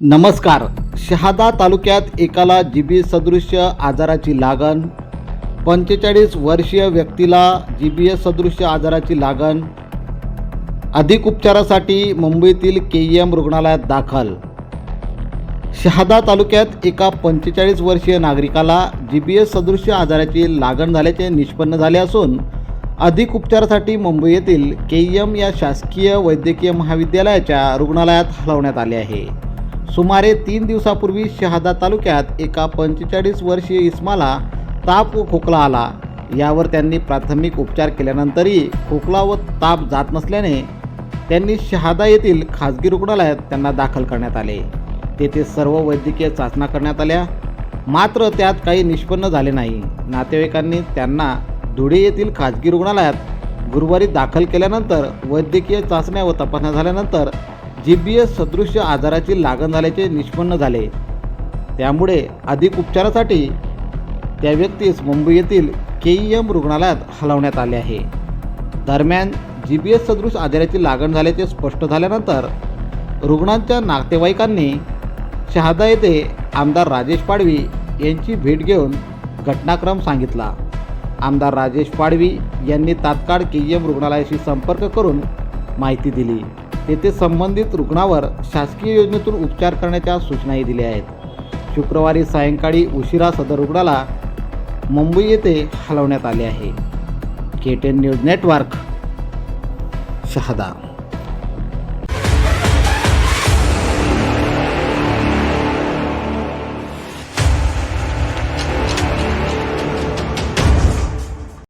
नमस्कार. शहादा तालुक्यात एकाला जीबी सदृश्य आजाराची लागण पंचेचाळीस वर्षीय व्यक्तीला जी बी एस सदृश्य आजाराची लागण अधिक उपचारासाठी मुंबईतील के ई एम रुग्णालयात दाखल. शहादा तालुक्यात एका पंचेचाळीस वर्षीय नागरिकाला जी बी एस सदृश्य आजाराची लागण झाल्याचे निष्पन्न झाले असून अधिक उपचारासाठी मुंबई येथील के ई एम या शासकीय वैद्यकीय महाविद्यालयाच्या रुग्णालयात हलवण्यात आले आहे. सुमारे तीन दिवसापूर्वी शहादा तालुक्यात एका पंचेचाळीस वर्षीय इस्माला ताप व खोकला आला. यावर त्यांनी प्राथमिक उपचार केल्यानंतरही खोकला व ताप जात नसल्याने त्यांनी शहादा येथील खाजगी रुग्णालयात त्यांना दाखल करण्यात आले. तेथे सर्व वैद्यकीय चाचण्या करण्यात आल्या. मात्र त्यात काही निष्पन्न झाले नाही. नातेवाईकांनी त्यांना धुळे येथील खाजगी रुग्णालयात गुरुवारी दाखल केल्यानंतर वैद्यकीय चाचण्या व तपासण्या झाल्यानंतर जी बी एस सदृश्य आजाराची लागण झाल्याचे निष्पन्न झाले. त्यामुळे अधिक उपचारासाठी त्या व्यक्तीस मुंबई येथील के ई एम रुग्णालयात हलवण्यात आले आहे. दरम्यान जी बी एस सदृश आजाराची लागण झाल्याचे स्पष्ट झाल्यानंतर रुग्णांच्या नातेवाईकांनी शहादा येथे आमदार राजेश पाडवी यांची भेट घेऊन घटनाक्रम सांगितला. आमदार राजेश पाडवी यांनी तात्काळ के ई एम रुग्णालयाशी संपर्क करून माहिती दिली. तेथे संबंधित रुग्णावर शासकीय योजनेतून उपचार करण्याच्या सूचनाही दिल्या आहेत. शुक्रवारी सायंकाळी उशिरा सदर रुग्णाला मुंबई येथे हलवण्यात आले आहे. K ten news network Shahada.